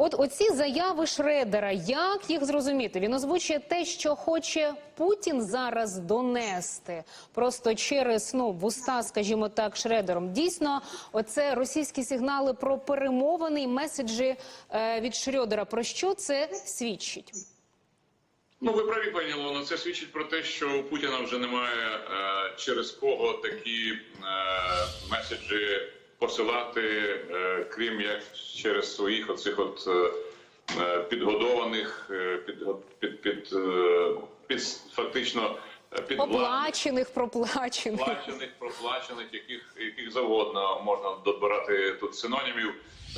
От оці заяви Шредера, як їх зрозуміти? Він озвучує те, що хоче Путін зараз донести, просто через ну вуста, скажімо так, Шредером. Дійсно, оце російські сигнали про перемовини меседжі е, від Шредера. Про що це свідчить? Ну, ви праві, пані Лоно. Це свідчить про те, що у Путіна вже немає е, через кого такі е, меседжі посилати, е, крім як через своїх оцих от е, е, підгодованих, під, під, під, під фактично е, під проплачених. Плачених, проплачених, яких, яких завгодно можна добирати тут синонімів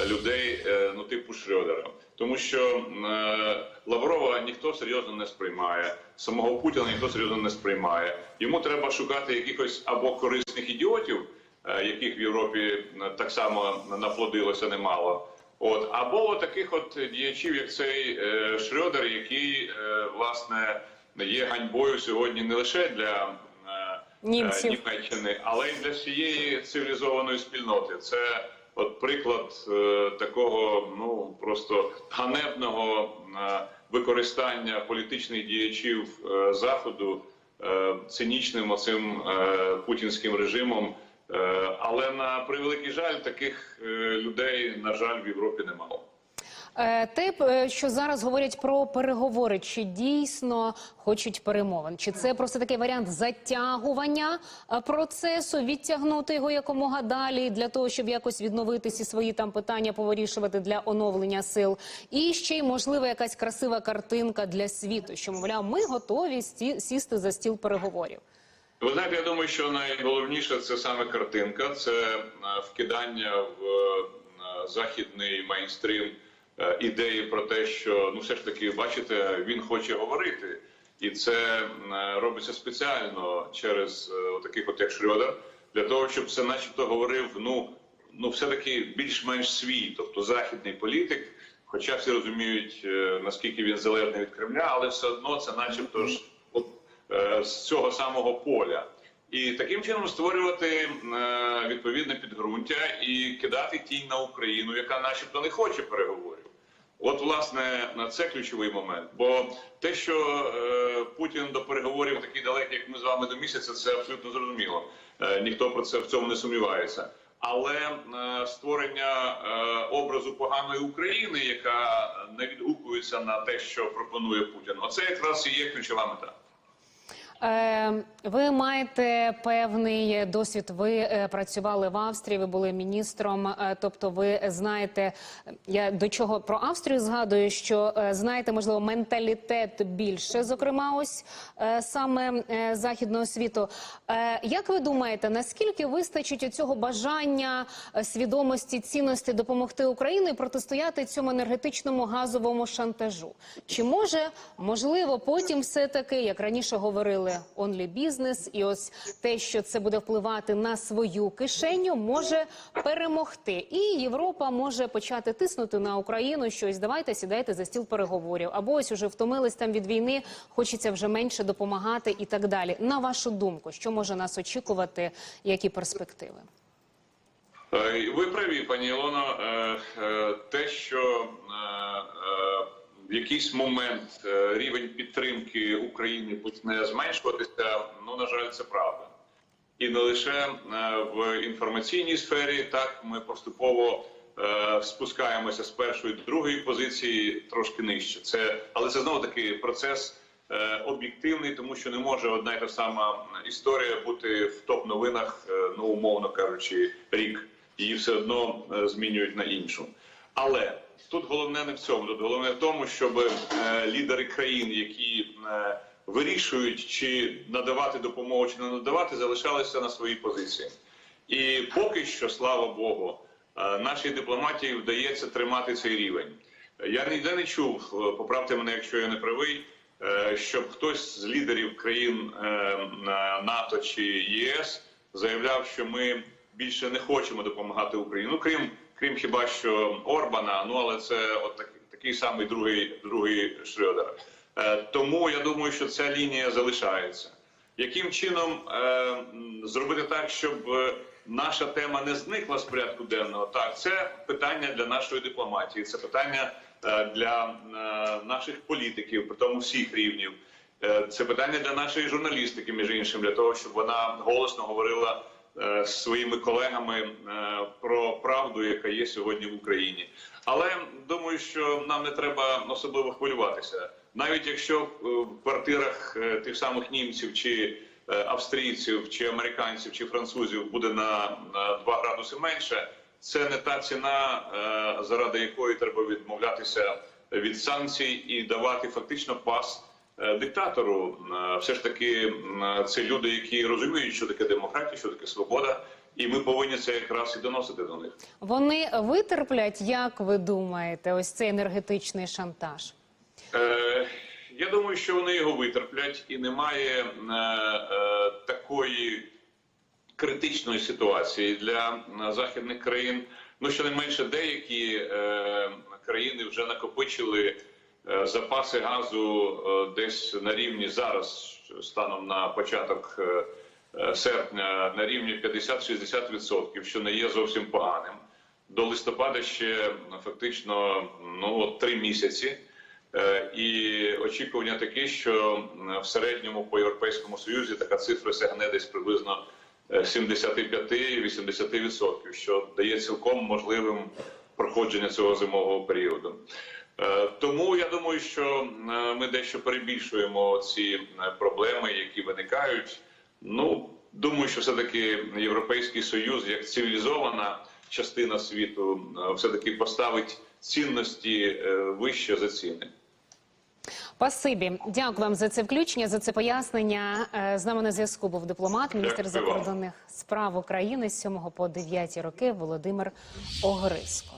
людей, ну типу Шрёдера. Тому що е, Лаврова ніхто серйозно не сприймає, самого Путіна ніхто серйозно не сприймає. Йому треба шукати якихось або корисних ідіотів, яких в Європі е, так само наплодилося немало. От або таких от діячів, як цей е, Шрёдер, який е, власне є ганьбою сьогодні не лише для е, Німців. е, Німеччини, але й для всієї цивілізованої спільноти. Це от приклад е, такого, ну просто ганебного е, використання політичних діячів е, заходу е, цинічним оцим е, путінським режимом. Е, але на превеликий жаль, таких е, людей на жаль в Європі немало. Е, Те, що зараз говорять про переговори, чи дійсно хочуть перемовин? Чи це просто такий варіант затягування процесу, відтягнути його якомога далі для того, щоб якось відновитися і свої там питання повирішувати для оновлення сил? І ще й можливо якась красива картинка для світу, що мовляв, ми готові сісти за стіл переговорів. Ви знаєте, я думаю, що найголовніше це саме картинка, це е, вкидання в е, західний мейнстрім е, ідеї про те, що ну все ж таки, бачите, він хоче говорити, і це е, робиться спеціально через е, таких, от як Шрёдер, для того, щоб це, начебто, говорив ну, ну все таки більш-менш свій, тобто західний політик. Хоча всі розуміють, е, наскільки він залежний від Кремля, але все одно це, начебто, ж е, з цього самого поля. І таким чином створювати е, відповідне підґрунтя і кидати тінь на Україну, яка, начебто, не хоче переговорів. От, власне, на це ключовий момент. Бо те, що е, Путін до переговорів такий далекий, як ми з вами до місяця, це абсолютно зрозуміло. Е, ніхто про це в цьому не сумнівається. Але е, створення е, образу поганої України, яка не відгукується на те, що пропонує Путін, оце якраз і є ключова мета. Е, ви маєте певний досвід. Ви е, працювали в Австрії, ви були міністром. е, тобто, ви знаєте, я до чого про Австрію згадую, що е, знаєте, можливо, менталітет більше, зокрема, ось саме західного світу. Як ви думаєте, наскільки вистачить цього бажання, свідомості, цінності допомогти Україні протистояти цьому енергетичному газовому шантажу? Чи може можливо потім все таки, як раніше говорили, онлі бізнес, і ось те, що це буде впливати на свою кишеню, може перемогти, і Європа може почати тиснути на Україну. Щось давайте сідайте за стіл переговорів, або ось уже втомились там від війни, хочеться вже менше допомагати і так далі. На вашу думку, що може нас очікувати, які перспективи? Е, Ви праві, пані Ілоно. Е, е, Те, що в якийсь момент е, рівень підтримки України почне зменшуватися, ну на жаль, це правда. І не лише е, в інформаційній сфері, так ми поступово е, спускаємося з першої до другої позиції трошки нижче. Це але це знову таки процес об'єктивний, тому що не може одна й та сама історія бути в топ новинах, ну умовно кажучи, рік. Її все одно змінюють на іншу. Але тут головне не в цьому. Тут головне в тому, щоб е, лідери країн, які е, вирішують, чи надавати допомогу, чи не надавати, залишалися на своїй позиції. І поки що, слава Богу, е, нашій дипломатії вдається тримати цей рівень. Я ніде не чув, поправте мене, якщо я не правий, щоб хтось з лідерів країн НАТО чи ЄС заявляв, що ми більше не хочемо допомагати Україні. Ну крім крім хіба що Орбана, ну але це от такий, такий самий другий другий Шрёдер. Е, тому я думаю, що ця лінія залишається. Яким чином е, зробити так, щоб е, наша тема не зникла з порядку денного. Так, це питання для нашої дипломатії, це питання е, для е, наших політиків, при тому всіх рівнів. Е, Це питання для нашої журналістики, між іншим, для того, щоб вона голосно говорила з своїми колегами е, про правду, яка є сьогодні в Україні. Але думаю, що нам не треба особливо хвилюватися, навіть якщо е, в квартирах е, тих самих німців чи е, австрійців, чи американців, чи французів буде на, на 2 градуси менше. Це не та ціна, е, заради якої треба відмовлятися від санкцій і давати фактично пас е, диктатору. Е, Все ж таки, це люди, які розуміють, що таке демократія, що таке свобода, і ми повинні це якраз і доносити до них. Вони витерплять, як ви думаєте, ось цей енергетичний шантаж? Е, я думаю, що вони його витерплять, і немає е, е, такої критичної ситуації для е, західних країн. Ну щонайменше деякі е, країни вже накопичили е, запаси газу е, десь на рівні зараз, станом на початок е, е, серпня, на рівні 50-60%, що не є зовсім поганим. До листопада ще фактично ну от три місяці. Е, І очікування такі, що в середньому по європейському союзі така цифра сягне десь приблизно е, 75-80%, що дає цілком можливим проходження цього зимового періоду. Е, Тому я думаю, що е, ми дещо перебільшуємо ці е, проблеми, які виникають. Ну думаю, що все таки Європейський Союз як цивілізована частина світу, все таки поставить цінності вище за ціни. Спасибі, дякую вам за це включення, за це пояснення. З нами на зв'язку був дипломат, міністр закордонних справ України з 7 по 9 роки Володимир Огриско.